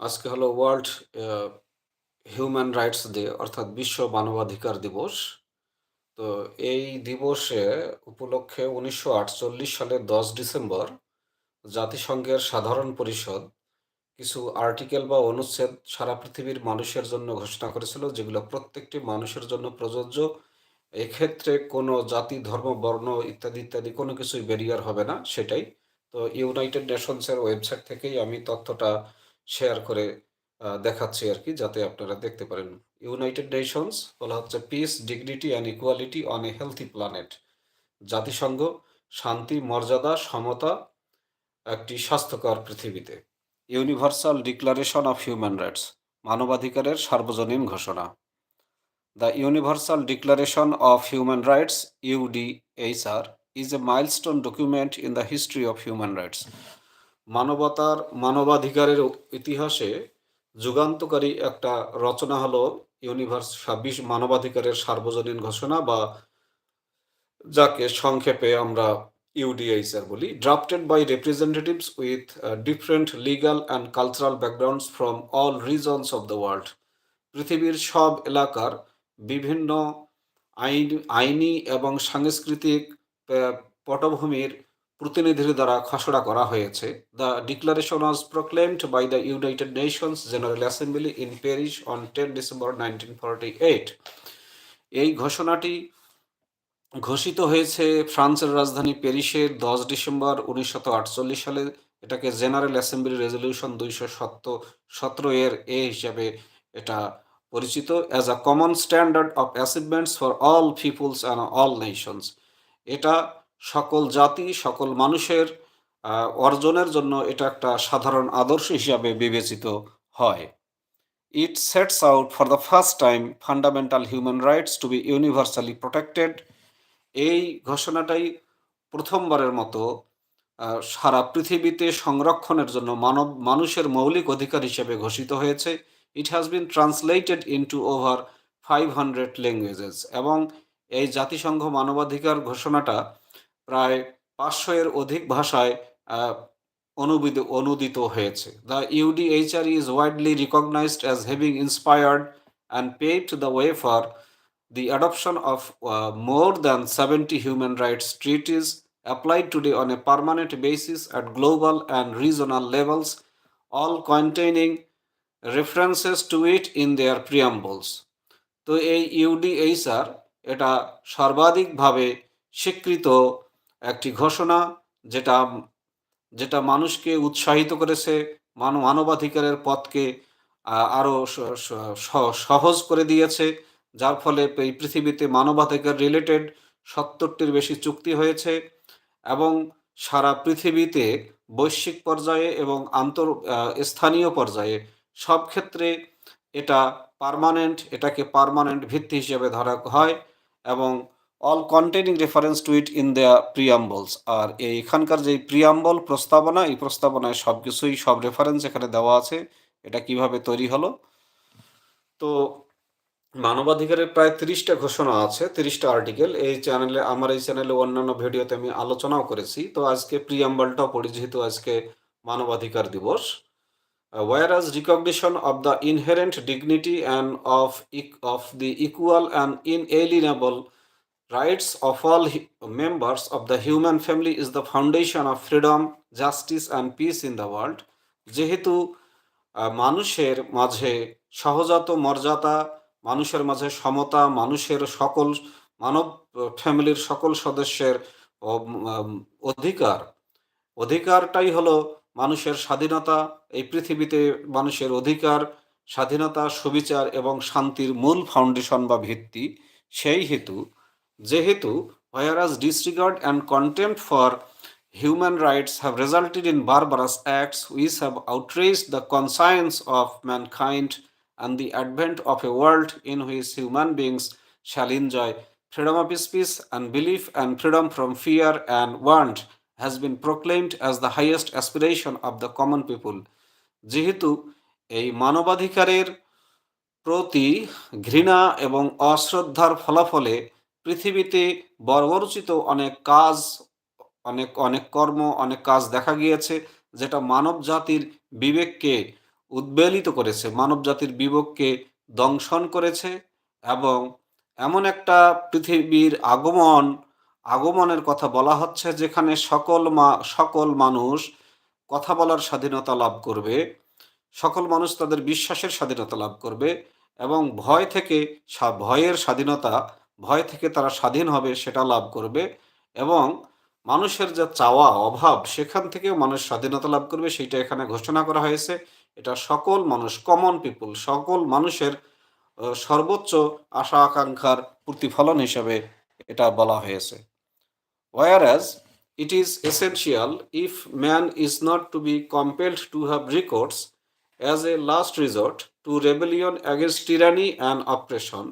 আজকে হলো world human rights day অর্থাৎ বিশ্ব মানবাধিকার দিবস। তো এই দিবসে উপলক্ষে উনিশশো আটচল্লিশ সালের দশ ডিসেম্বর জাতিসংঘের সাধারণ পরিষদ কিছু আর্টিকেল বা অনুচ্ছেদ সারা পৃথিবীর মানুষের জন্য ঘোষণা করেছিল, যেগুলো প্রত্যেকটি মানুষের জন্য প্রযোজ্য। এক্ষেত্রে কোনো জাতি, ধর্ম, বর্ণ ইত্যাদি ইত্যাদি কোনো কিছুই ব্যারিয়ার হবে না সেটাই। তো ইউনাইটেড নেশনসের ওয়েবসাইট থেকেই আমি তথ্যটা শেয়ার করে দেখাচ্ছি আর কি, যাতে আপনারা দেখতে পারেন। ইউনাইটেড নেশনস বলা হচ্ছে peace dignity and equality on a healthy planet জাতিসংঘ, শান্তি, মর্যাদা, সমতা একটি স্বাস্থ্যকর পৃথিবীতে। Universal Declaration of Human Rights মানবাধিকারের সার্বজনীন ঘোষণা। The Universal Declaration of Human Rights UDHR is a milestone document in the history of human rights মানবতার মানবাধিকারের ইতিহাসে যুগান্তকারী একটা রচনা হলো ইউনিভার্স ছাব্বিশ মানবাধিকারের সার্বজনীন ঘোষণা বা যাকে সংক্ষেপে আমরা ইউডিএইচআর বলি। Drafted by representatives with different legal and cultural backgrounds from all regions of the world পৃথিবীর সব এলাকার বিভিন্ন আইন, আইনি এবং সাংস্কৃতিক পটভূমির প্রতিনিধির দ্বারা খসড়া করা হয়েছে। The declaration was proclaimed by the United Nations General Assembly in Paris on ten December nineteen forty eight এই ঘোষণাটি ঘোষিত হয়েছে ফ্রান্সের রাজধানী প্যারিসে দশ ডিসেম্বর উনিশশত আটচল্লিশ সালে। এটাকে জেনারেল অ্যাসেম্বলি রেজলিউশন দুইশো সতেরো এর এ হিসাবে এটা পরিচিত। As a common standard of achievements for all peoples and all nations এটা সকল জাতি, সকল মানুষের অর্জনের জন্য এটা একটা সাধারণ আদর্শ হিসাবে বিবেচিত হয়। It sets out for the first time fundamental human rights to be universally protected এই ঘোষণাটাই প্রথমবারের মতো সারা পৃথিবীতে সংরক্ষণের জন্য মানব, মানুষের মৌলিক অধিকার হিসেবে ঘোষিত হয়েছে। It has been translated into over five hundred languages এবং এই জাতিসংঘ মানবাধিকার ঘোষণাটা প্রায় পাঁচশো এর অধিক ভাষায় অনুবিদ, অনুদিত হয়েছে। The UDHR is widely recognised as having inspired and paved the way for the adoption of more than seventy human rights treaties applied today on a permanent basis at global and regional levels all containing references to it in their preambles তো এই UD H R এটা সর্বাধিকভাবে স্বীকৃত একটি ঘোষণা যেটা যেটা মানুষকে উৎসাহিত করেছে মান মানবাধিকারের পথকে আহ, আরও স- স- স- সহজ করে দিয়েছে যার ফলে এই পৃথিবীতে মানবাধিকার রিলেটেড সত্তরটির বেশি চুক্তি হয়েছে এবং সারা পৃথিবীতে বৈশ্বিক পর্যায়ে এবং আন্তর স্থানীয় পর্যায়ে সব ক্ষেত্রে এটা পার্মানেন্ট এটাকে পার্মানেন্ট ভিত্তি হিসেবে ধরা হয় এবং all containing reference to it in their preambles আর এখানকার যে প্রিয়াম্বল প্রস্তাবনা এই প্রস্তাবনায় সব কিছুই সব রেফারেন্স এখানে দেওয়া আছে। এটা কীভাবে তৈরি হলো? তো মানবাধিকারের প্রায় তিরিশটা ঘোষণা আছে তিরিশটা আর্টিকেল এই চ্যানেলে আমার এই চ্যানেলে অন্যান্য ভিডিওতে আমি আলোচনাও করেছি। তো আজকে প্রিয়াম্বলটাও পড়ি যেহেতু আজকে মানবাধিকার দিবস। whereas recognition of the dignity and of, eq- of the equal and inalienable rights of all members of the human family is the foundation of freedom, justice and peace in the world. যেহেতু মানুষের মাঝে সহজাত মর্যাদা মানুষের মাঝে সমতা মানুষের সকল মানব ফ্যামিলির সকল সদস্যের অধিকার অধিকারটাই হলো মানুষের স্বাধীনতা এই পৃথিবীতে মানুষের অধিকার স্বাধীনতা সুবিচার এবং শান্তির মূল ফাউন্ডেশন বা ভিত্তি সেই হেতু যেহেতু whereas disregard and contempt for human rights have resulted in barbarous acts which have outraged the conscience of mankind and the advent of a world in which human beings shall enjoy freedom of speech and belief and freedom from fear and want has been proclaimed as the highest aspiration of the common people যেহেতু এই মানবাধিকারের প্রতি ঘৃণা এবং অশ্রদ্ধার ফলাফলে পৃথিবীতে বর্বরচিত অনেক কাজ, অনেক অনেক কর্ম, অনেক কাজ দেখা গিয়েছে যেটা মানব জাতির বিবেককে উদ্বেলিত করেছে মানব জাতির বিবেককে দংশন করেছে এবং এমন একটা পৃথিবীর আগমন, আগমনের কথা বলা হচ্ছে যেখানে সকল মা, সকল মানুষ কথা বলার স্বাধীনতা লাভ করবে, সকল মানুষ তাদের বিশ্বাসের স্বাধীনতা লাভ করবে এবং ভয় থেকে ভয়ের স্বাধীনতা ভয় থেকে তারা স্বাধীন হবে, সেটা লাভ করবে এবং মানুষের যা চাওয়া, অভাব, সেখান থেকেও মানুষ স্বাধীনতা লাভ করবে সেটা এখানে ঘোষণা করা হয়েছে। এটা সকল মানুষ কমন পিপুল সকল মানুষের সর্বোচ্চ আশা আকাঙ্ক্ষার প্রতিফলন হিসেবে এটা বলা হয়েছে। Whereas it is essential if man is not to be compelled to have recourse as a last resort to rebellion against tyranny and oppression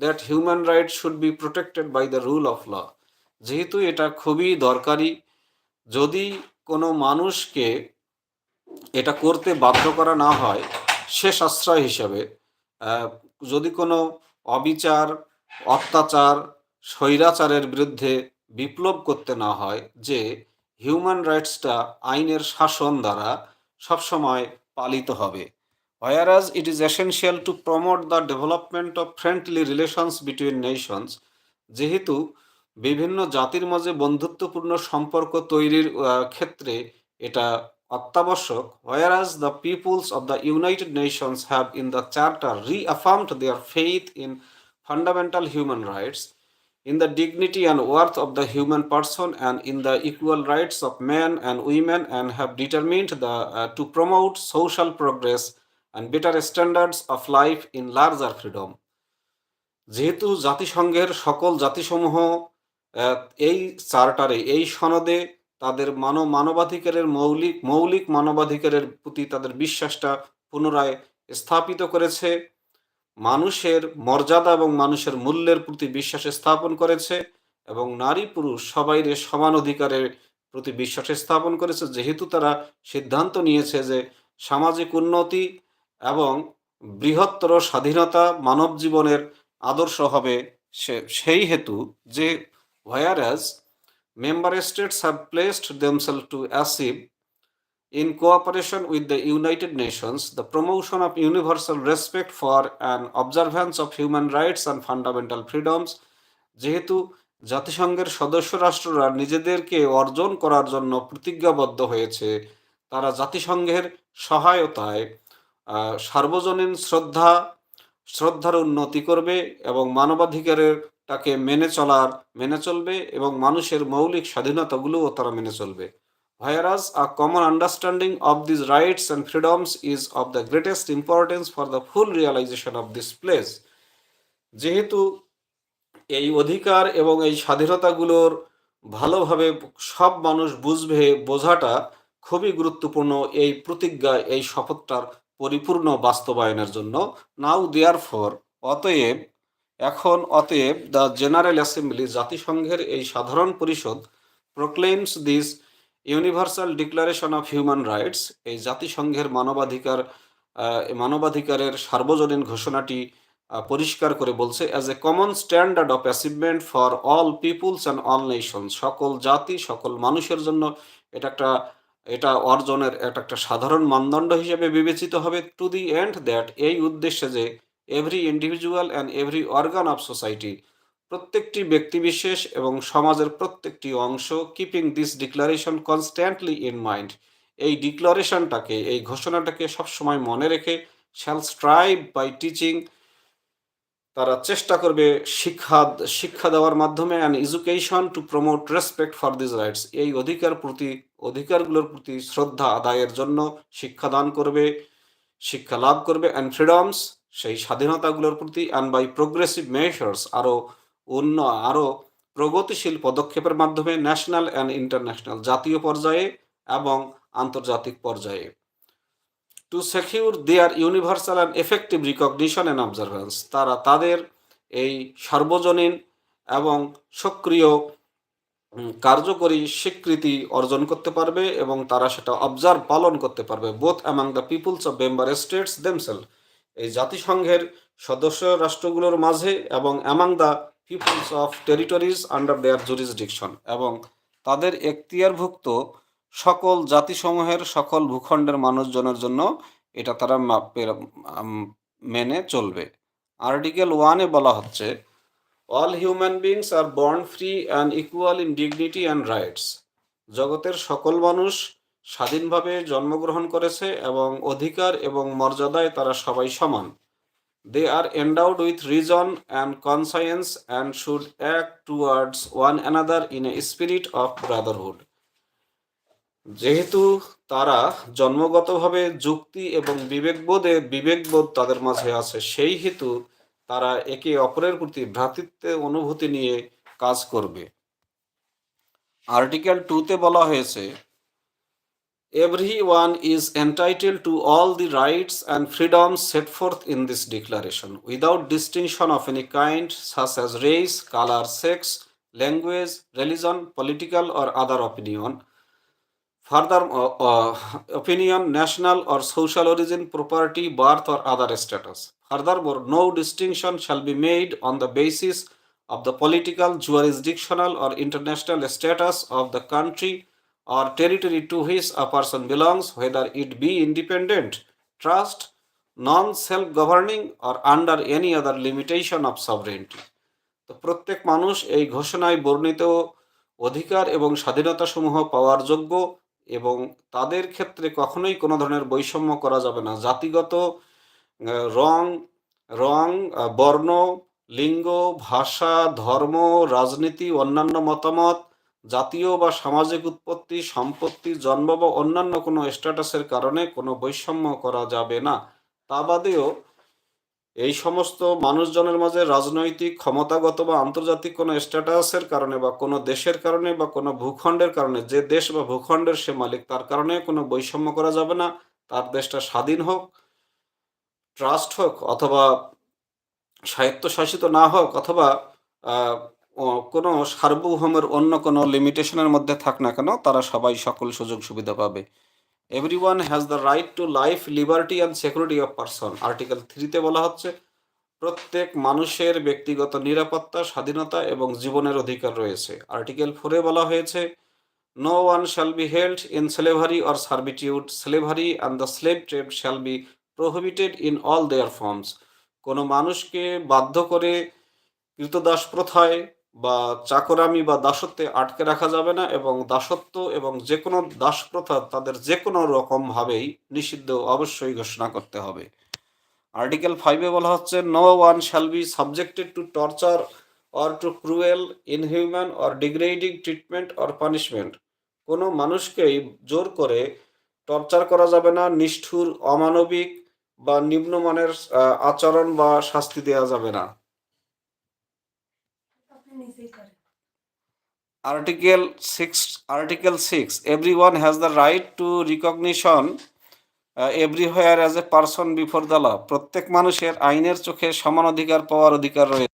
that human rights should be protected by the rule of law যেহেতু এটা খুবই দরকারি, যদি কোনো মানুষকে এটা করতে বাধ্য করা না হয়, শেষ আশ্রয় হিসাবে যদি কোনো অবিচার, অত্যাচার, স্বৈরাচারের বিরুদ্ধে বিপ্লব করতে না হয়, যে হিউম্যান রাইটসটা আইনের শাসন দ্বারা সবসময় পালিত হবে। whereas it is essential to promote the development of friendly relations between nations যেহেতু বিভিন্ন জাতির মাঝে বন্ধুত্বপূর্ণ সম্পর্ক তৈরির আহ, ক্ষেত্রে এটা অত্যাবশ্যক whereas the peoples of the United Nations have in the charter reaffirmed their faith in fundamental human rights in the dignity and worth of the human person and in the equal rights of men and women and have determined the, uh, to promote social progress and better standards of life in larger freedom. যেহেতু জাতিসংঘের সকল জাতিসমূহ এই চার্টারে, এই সনদে তাদের মানব, মানবাধিকারের মৌলিক মৌলিক মানবাধিকারের প্রতি তাদের বিশ্বাসটা পুনরায় স্থাপিত করেছে, মানুষের মর্যাদা এবং মানুষের মূল্যের প্রতি বিশ্বাস স্থাপন করেছে এবং নারী পুরুষ সবাইরে সমান অধিকারের প্রতি বিশ্বাস স্থাপন করেছে। যেহেতু তারা সিদ্ধান্ত নিয়েছে যে সামাজিক উন্নতি এবং বৃহত্তর স্বাধীনতা মানব জীবনের আদর্শ হবে সেই হেতু যে whereas member states have pledged themselves to achieve in cooperation with the United Nations the promotion of universal respect for and observance of human rights and fundamental freedoms যেহেতু জাতিসংঘের সদস্য রাষ্ট্ররা নিজেদেরকে অর্জন করার জন্য প্রতিজ্ঞাবদ্ধ হয়েছে, তারা জাতিসংঘের সহায়তায় সার্বজনীন শ্রদ্ধা, শ্রদ্ধার উন্নতি করবে এবং মানবাধিকারের তাকে মেনে চলার, মেনে চলবে এবং মানুষের মৌলিক স্বাধীনতাগুলোও তারা মেনে চলবে। Whereas a common understanding of this rights and freedoms is of the greatest importance for the full realization of this pledge যেহেতু এই অধিকার এবং এই স্বাধীনতাগুলোর ভালোভাবে সব মানুষ বুঝবে, বোঝাটা খুবই গুরুত্বপূর্ণ এই প্রতিজ্ঞা, এই শপথটার পরিপূর্ণ বাস্তবায়নের জন্য। নাও দেয়ার ফর অতএব, এখন অতএব দ্য জেনারেল অ্যাসেম্বলি জাতিসংঘের এই সাধারণ পরিষদ proclaims this Universal Declaration of Human Rights এই জাতিসংঘের মানবাধিকার মানবাধিকারের সার্বজনীন ঘোষণাটি পরিষ্কার করে বলছে as a common standard of achievement for all peoples and all nation সকল জাতি, সকল মানুষের জন্য এটা একটা এটা অর্জনের এটা একটা সাধারণ মানদণ্ড হিসেবে বিবেচিত হবে টু দি এন্ড দ্যাট এই উদ্দেশ্যে যে every individual and every organ of society প্রত্যেকটি ব্যক্তিবিশেষ এবং সমাজের প্রত্যেকটি অংশ keeping this declaration constantly in mind এই ডিক্লারেশনটাকে এই ঘোষণাটাকে সবসময় মনে রেখে শ্যাল স্ট্রাইভ বাই টিচিং তারা চেষ্টা করবে শিক্ষা শিক্ষা দেওয়ার মাধ্যমে and education to promote respect for this rights এই অধিকার প্রতি, অধিকারগুলোর প্রতি শ্রদ্ধা আদায়ের জন্য শিক্ষাদান করবে, শিক্ষা লাভ করবে অ্যান্ড ফ্রিডমস সেই স্বাধীনতাগুলোর প্রতি অ্যান্ড বাই প্রোগ্রেসিভ মেশার্স আরও অন্য আরও প্রগতিশীল পদক্ষেপের মাধ্যমে ন্যাশনাল অ্যান্ড ইন্টারন্যাশনাল জাতীয় পর্যায়ে এবং আন্তর্জাতিক পর্যায়ে। To secure their universal and effective recognition and observance তারা তাদের এই সার্বজনীন এবং সক্রিয় কার্যকরী স্বীকৃতি অর্জন করতে পারবে এবং তারা সেটা অবজার্ভ পালন করতে পারবে both among the peoples of member states themselves এই জাতিসংঘের সদস্য রাষ্ট্রগুলোর মাঝে এবং among the peoples of territories under their jurisdiction এবং তাদের এখতিয়ারভুক্ত সকল জাতিসমূহের সকল ভূখণ্ডের মানুষজনের জন্য এটা তারা মেনে চলবে। আর্টিকেল ওয়ানে বলা হচ্ছে all human beings are born free and equal in dignity and rights জগতের সকল মানুষ স্বাধীনভাবে জন্মগ্রহণ করেছে এবং অধিকার এবং মর্যাদায় তারা সবাই সমান। They are endowed with reason and conscience and should act towards one another in a spirit of brotherhood যেহেতু তারা জন্মগতভাবে যুক্তি এবং বিবেকবোধে বিবেকবোধ তাদের মাঝে আছে, সেই হেতু তারা একে অপরের প্রতি ভ্রাতৃত্বের অনুভূতি নিয়ে কাজ করবে। আর্টিকেল টুতে বলা হয়েছে everyone is entitled to all the rights and freedom set forth in this declaration. Without distinction of any kind such as race colour, sex, language, religion, political or other opinion. Further opinion national or social origin property birth or other status furthermore no distinction shall be made on the basis of the political jurisdictional or international status of the country or territory to which a person belongs whether it be independent trust non self governing or under any other limitation of sovereignty তো প্রত্যেক মানুষ এই ঘোষণায় বর্ণিত অধিকার এবং স্বাধীনতা সমূহ পাওয়ার যোগ্য এবং তাদের ক্ষেত্রে কখনোই কোনো ধরনের বৈষম্য করা যাবে না। জাতিগত রং রং বর্ণ, লিঙ্গ, ভাষা, ধর্ম, রাজনীতি, অন্যান্য মতামত, জাতীয় বা সামাজিক উৎপত্তি, সম্পত্তি, জন্ম বা অন্যান্য কোনো স্ট্যাটাসের কারণে কোনো বৈষম্য করা যাবে না। তা বাদেও এই সমস্ত মানুষজনের মাঝে রাজনৈতিক ক্ষমতাগত বা আন্তর্জাতিক কোনো স্ট্যাটাসের কারণে বা কোনো দেশের কারণে বা কোনো ভূখণ্ডের কারণে, যে দেশ বা ভূখণ্ডের সে মালিক, তার কারণে কোনো বৈষম্য করা যাবে না। তার দেশটা স্বাধীন হোক, ট্রাস্ট হোক অথবা স্বায়ত্তশাসিত না হোক অথবা কোনো সার্বভৌমের অন্য কোনো লিমিটেশনের মধ্যে থাক না কেন, তারা সবাই সকল সুযোগ সুবিধা পাবে। Everyone has the right to life liberty and security of person article থ্রিতে বলা হচ্ছে, প্রত্যেক মানুষের ব্যক্তিগত নিরাপত্তা, স্বাধীনতা এবং জীবনের অধিকার রয়েছে। আর্টিকেল ফোরে বলা হয়েছে no one shall be held in slavery or servitude slavery and the slave trade shall be prohibited in all their forms কোনো মানুষকে বাধ্য করে কৃতদাস প্রথায় বা চাকরামি বা দাসত্বে আটকে রাখা যাবে না এবং দাসত্ব এবং যে কোনো দাস প্রথা তাদের যে কোনো রকমভাবেই নিষিদ্ধ অবশ্যই ঘোষণা করতে হবে। আর্টিকেল ফাইভে বলা হচ্ছে no one shall be subjected to torture or to cruel inhuman or degrading treatment or punishment কোনো মানুষকেই জোর করে টর্চার করা যাবে না, নিষ্ঠুর, অমানবিক বা নিম্নমানের আচরণ বা শাস্তি দেওয়া যাবে না। Article six article six everyone has the right to recognition everywhere as a person before the law প্রত্যেক মানুষের আইনের চোখে সমান অধিকার পাওয়ার অধিকার রয়েছে।